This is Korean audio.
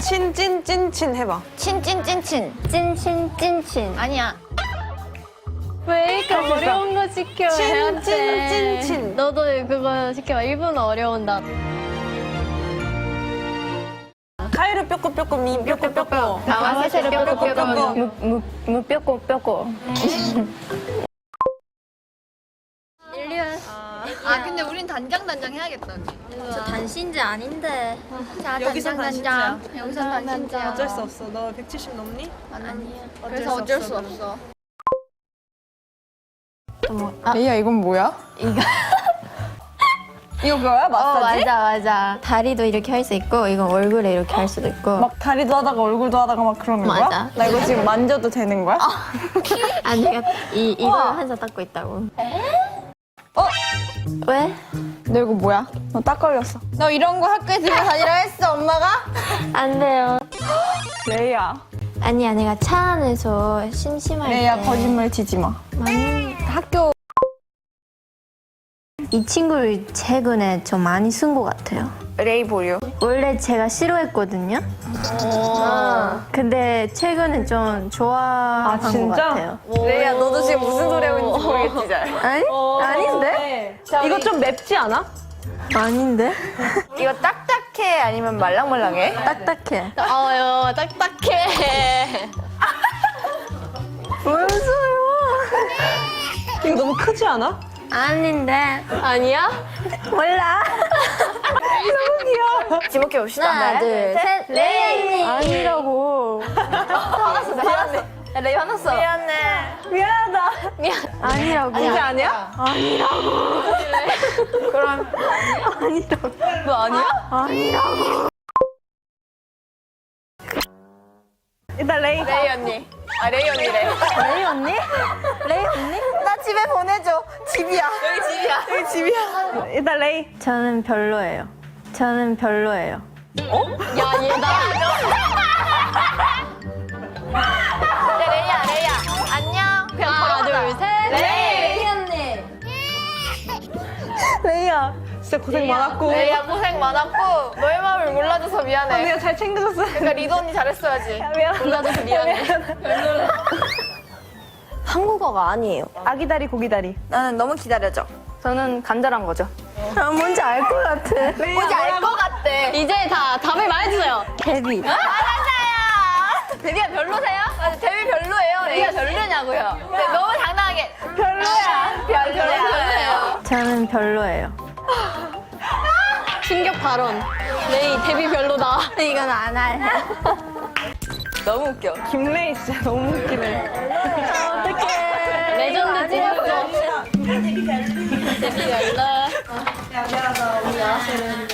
친찐찐친 해봐. 친친친친. 찐친찐친. 아니야. 왜 이렇게 어려운 거 시켜? 친. 찐, 찐, 친. 너도 그거 시켜봐. 일본어 어려운다. 카이로 뼈꼬 미 뼈꼬. 가와세로 뼈꼬 뼈꼬. 무, 무 뼈꼬 뼈꼬. 아 근데 우린 단장 단장 해야겠다. 언니. 저 단신지 아닌데. 자 단장 단장. 여기선 단장. 어쩔 수 없어. 너 170 넘니? 아니야. 그래서 어쩔 수 없어. 레이야 이건 뭐야? 이거 이거 뭐야? 어 마사지? 맞아 맞아. 다리도 이렇게 할 수 있고 이건 얼굴에 이렇게 할 수도 있고. 막 다리도 하다가 얼굴도 하다가 막 그러는 거야? 맞아. 나 이거 지금 만져도 되는 거야? 아니 내가 이 이걸 한사 닦고 있다고. 어? 왜? 너 이거 뭐야? 너 딱 걸렸어. 너 이런 거 학교에 들고 다니라 했어 엄마가? 안 돼요. 레이야. 아니야 내가 차 안에서 심심할 레이야 때. 거짓말 치지 마. 많이 학교 이 친구를 최근에 좀 많이 쓴 것 같아요. 레이 보류. 원래 제가 싫어했거든요. 근데 최근에 좀 좋아한 것 진짜? 같아요. 레이야 너도 지금 무슨 소리 하고 있는지 모르겠지 잘. 아니? 아닌데? 이거 좀 맵지 않아? 아닌데? 이거 딱딱해 아니면 말랑말랑해? 딱딱해. 어요 딱딱해. 왜 웃어요? 이거 너무 크지 않아? 아닌데. 아니야? 몰라. 지목해 봅시다. 하나, 둘, 셋. 레이. 아니라고. 미안해. 레이 화났어. 미안해. 미안하다. 아니라고. 진짜 아니야? 아니라고. 그럼 아니라고. 너 아니야? 일단 레이. 레이 언니. 아 레이 언니래. 레이 언니? 레이 언니? 나 집에 보내줘. 집이야. 여기 집이야. 여기 집이야. 일단 레이. 저는 별로예요. 저는 별로예요. 야 얘나. 야 진짜 고생 많았고. 레이야 고생 많았고 너의 마음을 몰라줘서 미안해. 언니가 잘 챙겨줬어. 그러니까 리도 언니 잘했어야지. 미안. 몰라줘서 미안해. 한국어가 아니에요. 아기다리 고기다리. 나는 너무 기다려져. 저는 간절한 거죠. 아, 뭔지 알 것 같아. 뭔지 알 것 같대. 이제 다 답을 말해주세요. 데뷔. 맞아요. 데뷔야 별로세요? 맞아, 데뷔 별로예요. 레이가 별로냐고요. 네, 너무 당당하게 별로야. 별로야. 별로예요. 저는 별로예요. 충격 발언. 네, 레이 데뷔 별로다. 이건 안 할. 너무 웃겨. 김레이 진짜 너무 웃기네. 어떡해. 레전드 진짜. 데뷔 별로. 데뷔 별로. 야, 미안하다. 우리 아실은.